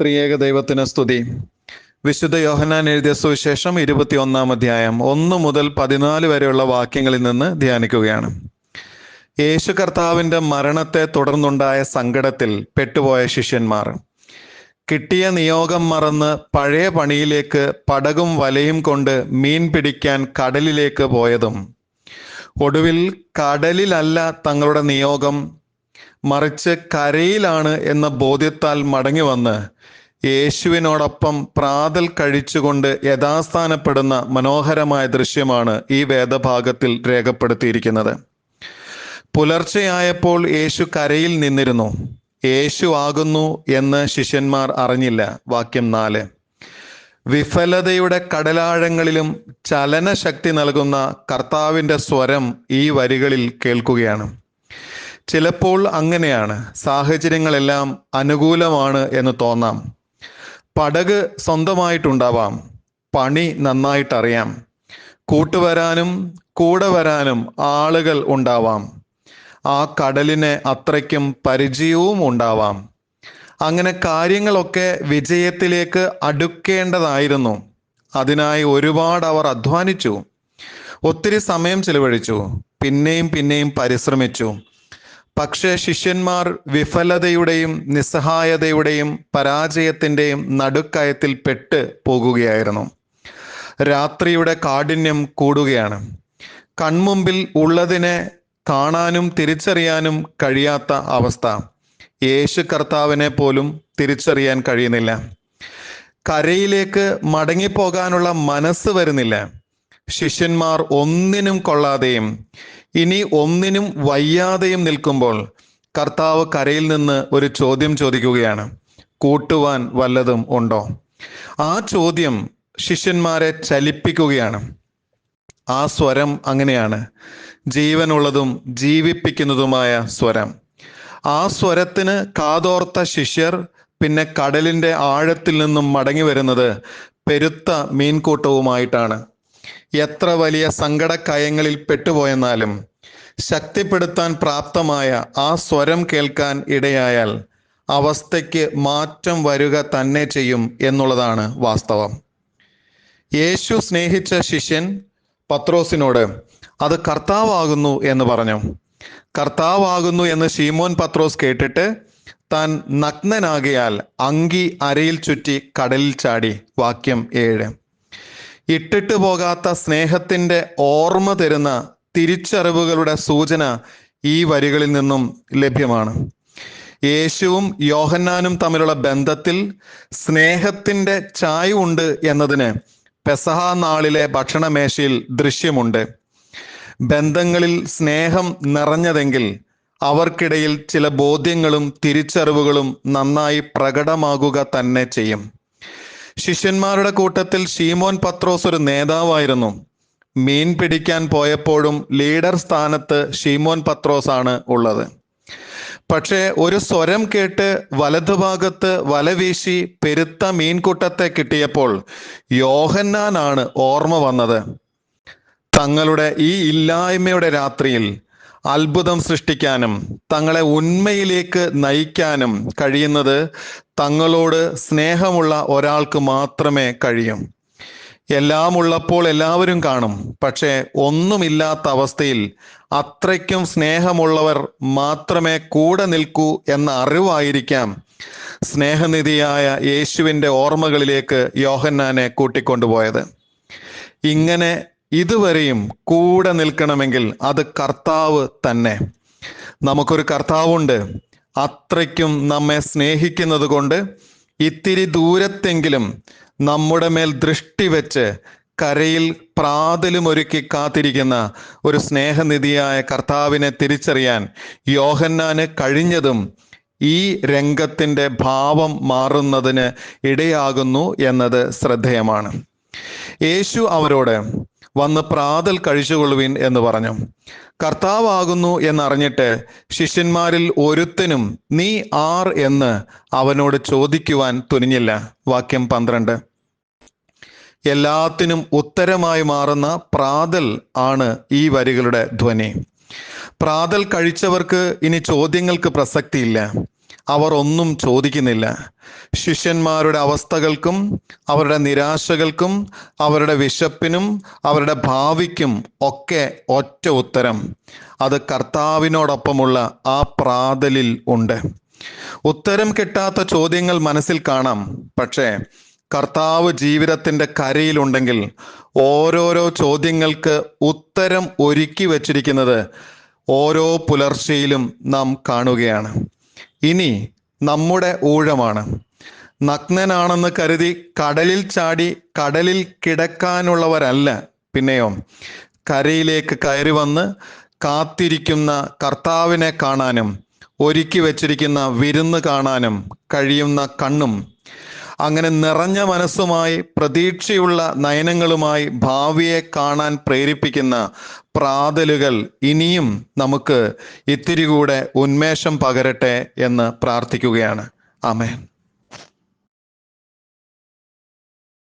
ത്രിയേക ദൈവത്തിന് സ്തുതി. വിശുദ്ധ യോഹനാൻ എഴുതിയ സുവിശേഷം ഇരുപത്തിയൊന്നാം അധ്യായം ഒന്ന് മുതൽ പതിനാല് വരെയുള്ള വാക്യങ്ങളിൽ നിന്ന് ധ്യാനിക്കുകയാണ്. യേശു കർത്താവിന്റെ മരണത്തെ തുടർന്നുണ്ടായ സങ്കടത്തിൽ പെട്ടുപോയ ശിഷ്യന്മാർ കിട്ടിയ നിയോഗം മറന്ന് പഴയ പണിയിലേക്ക് പടകും വലയും കൊണ്ട് മീൻ പിടിക്കാൻ കടലിലേക്ക് പോയതും ഒടുവിൽ കടലിലല്ല തങ്ങളുടെ നിയോഗം മറിച്ച് കരയിലാണ് എന്ന ബോധ്യത്താൽ മടങ്ങി വന്ന് യേശുവിനോടൊപ്പം പ്രാതൽ കഴിച്ചുകൊണ്ട് യഥാസ്ഥാനപ്പെടുന്ന മനോഹരമായ ദൃശ്യമാണ് ഈ വേദഭാഗത്തിൽ രേഖപ്പെടുത്തിയിരിക്കുന്നത്. പുലർച്ചെയായപ്പോൾ യേശു കരയിൽ നിന്നിരുന്നു. യേശു ആകുന്നു എന്ന് ശിഷ്യന്മാർ അറിഞ്ഞില്ല. വാക്യം നാല്. വിഫലതയുടെ കടലാഴങ്ങളിലും ചലനശക്തി നൽകുന്ന കർത്താവിന്റെ സ്വരം ഈ വരികളിൽ കേൾക്കുകയാണ്. ചിലപ്പോൾ അങ്ങനെയാണ്. സാഹചര്യങ്ങളെല്ലാം അനുകൂലമാണ് എന്ന് തോന്നാം. പടക് സ്വന്തമായിട്ടുണ്ടാവാം. പണി നന്നായിട്ടറിയാം. കൂട്ടുവരാനും കൂടെ വരാനും ആളുകൾ ഉണ്ടാവാം. ആ കടലിന് അത്രയ്ക്കും പരിചയവും ഉണ്ടാവാം. അങ്ങനെ കാര്യങ്ങളൊക്കെ വിജയത്തിലേക്ക് അടുക്കേണ്ടതായിരുന്നു. അതിനായി ഒരുപാട് അവർ അധ്വാനിച്ചു. ഒത്തിരി സമയം ചിലവഴിച്ചു. പിന്നെയും പിന്നെയും പരിശ്രമിച്ചു. പക്ഷേ ശിഷ്യന്മാർ വിഫലതയുടെയും നിസ്സഹായതയുടെയും പരാജയത്തിന്റെയും നടുക്കയത്തിൽ പെട്ട് പോകുകയായിരുന്നു. രാത്രിയുടെ കാഠിന്യം കൂടുകയാണ്. കൺമുമ്പിൽ ഉള്ളതിനെ കാണാനും തിരിച്ചറിയാനും കഴിയാത്ത അവസ്ഥ. യേശു കർത്താവിനെ പോലും തിരിച്ചറിയാൻ കഴിയുന്നില്ല. കരയിലേക്ക് മടങ്ങിപ്പോകാനുള്ള മനസ്സ് വരുന്നില്ല. ശിഷ്യന്മാർ ഒന്നിനും കൊള്ളാതെയും ഇനി ഒന്നിനും വയ്യാതെയും നിൽക്കുമ്പോൾ കർത്താവ് കരയിൽ നിന്ന് ഒരു ചോദ്യം ചോദിക്കുകയാണ് കൂട്ടുവാൻ വല്ലതും ഉണ്ടോ? ആ ചോദ്യം ശിഷ്യന്മാരെ ചലിപ്പിക്കുകയാണ്. ആ സ്വരം അങ്ങനെയാണ് ജീവനുള്ളതും ജീവിപ്പിക്കുന്നതുമായ സ്വരം. ആ സ്വരത്തിന് കാതോർത്ത ശിഷ്യർ പിന്നെ കടലിന്റെ ആഴത്തിൽ നിന്നും മടങ്ങി വരുന്നത് പെരുത്ത മീൻകൂട്ടവുമായിട്ടാണ്. എത്ര വലിയ സങ്കടക്കയങ്ങളിൽ പെട്ടുപോയെന്നാലും ശക്തിപ്പെടുത്താൻ പ്രാപ്തമായ ആ സ്വരം കേൾക്കാൻ ഇടയായാൽ അവസ്ഥയ്ക്ക് മാറ്റം വരിക തന്നെ ചെയ്യും എന്നുള്ളതാണ് വാസ്തവം. യേശു സ്നേഹിച്ച ശിഷ്യൻ പത്രോസിനോട് അത് കർത്താവാകുന്നു എന്ന് പറഞ്ഞു. കർത്താവാകുന്നു എന്ന് ഷീമോൻ പത്രോസ് കേട്ടിട്ട് താൻ നഗ്നനാകിയാൽ അങ്കി അരയിൽ ചുറ്റി കടലിൽ ചാടി. വാക്യം ഏഴ്. ഇട്ടിട്ട് പോകാത്ത സ്നേഹത്തിന്റെ ഓർമ്മ തരുന്ന തിരിച്ചറിവുകളുടെ സൂചന ഈ വരികളിൽ നിന്നും ലഭ്യമാണ്. യേശുവും യോഹന്നാനും തമ്മിലുള്ള ബന്ധത്തിൽ സ്നേഹത്തിന്റെ ചായവുണ്ട് എന്നതിന് പെസഹ നാളിലെ ഭക്ഷണമേശയിൽ ദൃശ്യമുണ്ട്. ബന്ധങ്ങളിൽ സ്നേഹം നിറഞ്ഞതെങ്കിൽ അവർക്കിടയിൽ ചില ബോധ്യങ്ങളും തിരിച്ചറിവുകളും നന്നായി പ്രകടമാകുക തന്നെ ചെയ്യും. ശിഷ്യന്മാരുടെ കൂട്ടത്തിൽ ഷീമോൻ പത്രോസ് ഒരു നേതാവായിരുന്നു. മീൻ പിടിക്കാൻ പോയപ്പോഴും ലീഡർ സ്ഥാനത്ത് ഷീമോൻ പത്രോസ് ആണ് ഉള്ളത്. പക്ഷേ ഒരു സ്വരം കേട്ട് വലതുഭാഗത്ത് വല വീശി പെരുത്ത മീൻകൂട്ടത്തെ കിട്ടിയപ്പോൾ യോഹന്നാനാണ് ഓർമ്മ വന്നത്. തങ്ങളുടെ ഈ ഇല്ലായ്മയുടെ രാത്രിയിൽ അത്ഭുതം സൃഷ്ടിക്കാനും തങ്ങളെ ഉന്മയിലേക്ക് നയിക്കാനും കഴിയുന്നത് തങ്ങളോട് സ്നേഹമുള്ള ഒരാൾക്ക് മാത്രമേ കഴിയും. എല്ലാം ഉള്ളപ്പോൾ എല്ലാവരും കാണും. പക്ഷേ ഒന്നുമില്ലാത്ത അവസ്ഥയിൽ അത്രയ്ക്കും സ്നേഹമുള്ളവർ മാത്രമേ കൂടെ നിൽക്കൂ എന്ന അറിവായിരിക്കാം സ്നേഹനിധിയായ യേശുവിന്റെ ഓർമ്മകളിലേക്ക് യോഹന്നാനെ കൂട്ടിക്കൊണ്ടുപോയത്. ഇങ്ങനെ ഇതുവരെയും കൂടെ നിൽക്കണമെങ്കിൽ അത് കർത്താവ് തന്നെ. നമുക്കൊരു കർത്താവുണ്ട്. അത്രയ്ക്കും നമ്മെ സ്നേഹിക്കുന്നത് കൊണ്ട് ഇത്തിരി ദൂരത്തെങ്കിലും നമ്മുടെ മേൽ ദൃഷ്ടി വെച്ച് കരയിൽ പ്രാതലും ഒരുക്കി കാത്തിരിക്കുന്ന ഒരു സ്നേഹനിധിയായ കർത്താവിനെ തിരിച്ചറിയാൻ യോഹന്നാന് കഴിഞ്ഞതും ഈ രംഗത്തിന്റെ ഭാവം മാറുന്നതിന് ഇടയാകുന്നു എന്നത് ശ്രദ്ധേയമാണ്. യേശു അവരോട് വന്ന് പ്രാതൽ കഴിച്ചുകൊള്ളുവിൻ എന്ന് പറഞ്ഞു. കർത്താവാകുന്നു എന്നറിഞ്ഞിട്ട് ശിഷ്യന്മാരിൽ ഒരുത്തനും നീ ആർ എന്ന് അവനോട് ചോദിക്കുവാൻ തുനിഞ്ഞില്ല. വാക്യം പന്ത്രണ്ട്. എല്ലാത്തിനും ഉത്തരമായി മാറുന്ന പ്രാതൽ ആണ് ഈ വരികളുടെ ധ്വനി. പ്രാതൽ കഴിച്ചവർക്ക് ഇനി ചോദ്യങ്ങൾക്ക് പ്രസക്തിയില്ല. അവർ ഒന്നും ചോദിക്കുന്നില്ല. ശിഷ്യന്മാരുടെ അവസ്ഥകൾക്കും അവരുടെ നിരാശകൾക്കും അവരുടെ വിശപ്പിനും അവരുടെ ഭാവിക്കും ഒക്കെ ഒറ്റ ഉത്തരം. അത് കർത്താവിനോടൊപ്പമുള്ള ആ പ്രാതലിൽ ഉണ്ട്. ഉത്തരം കിട്ടാത്ത ചോദ്യങ്ങൾ മനസ്സിൽ കാണാം. പക്ഷേ കർത്താവ് ജീവിതത്തിന്റെ കരയിലുണ്ടെങ്കിൽ ഓരോരോ ചോദ്യങ്ങൾക്ക് ഉത്തരം ഒരുക്കി വച്ചിരിക്കുന്നത് ഓരോ പുലർച്ചയിലും നാം കാണുകയാണ്. ഇനി നമ്മുടെ ഊഴമാണ്. നഗ്നനാണെന്ന് കരുതി കടലിൽ ചാടി കടലിൽ കിടക്കാനുള്ളവരല്ല. പിന്നെയോ കരയിലേക്ക് കയറി വന്ന് കാത്തിരിക്കുന്ന കർത്താവിനെ കാണാനും ഒരുക്കി വച്ചിരിക്കുന്ന വിരുന്ന് കാണാനും കഴിയുന്ന കണ്ണും അങ്ങനെ നിറഞ്ഞ മനസ്സുമായി പ്രതീക്ഷയുള്ള നയനങ്ങളുമായി ഭാവിയെ കാണാൻ പ്രേരിപ്പിക്കുന്ന പ്രാതലുകൾ ഇനിയും നമുക്ക് ഇത്തിരി കൂടെ ഉന്മേഷം പകരട്ടെ എന്ന് പ്രാർത്ഥിക്കുകയാണ്. ആമേൻ.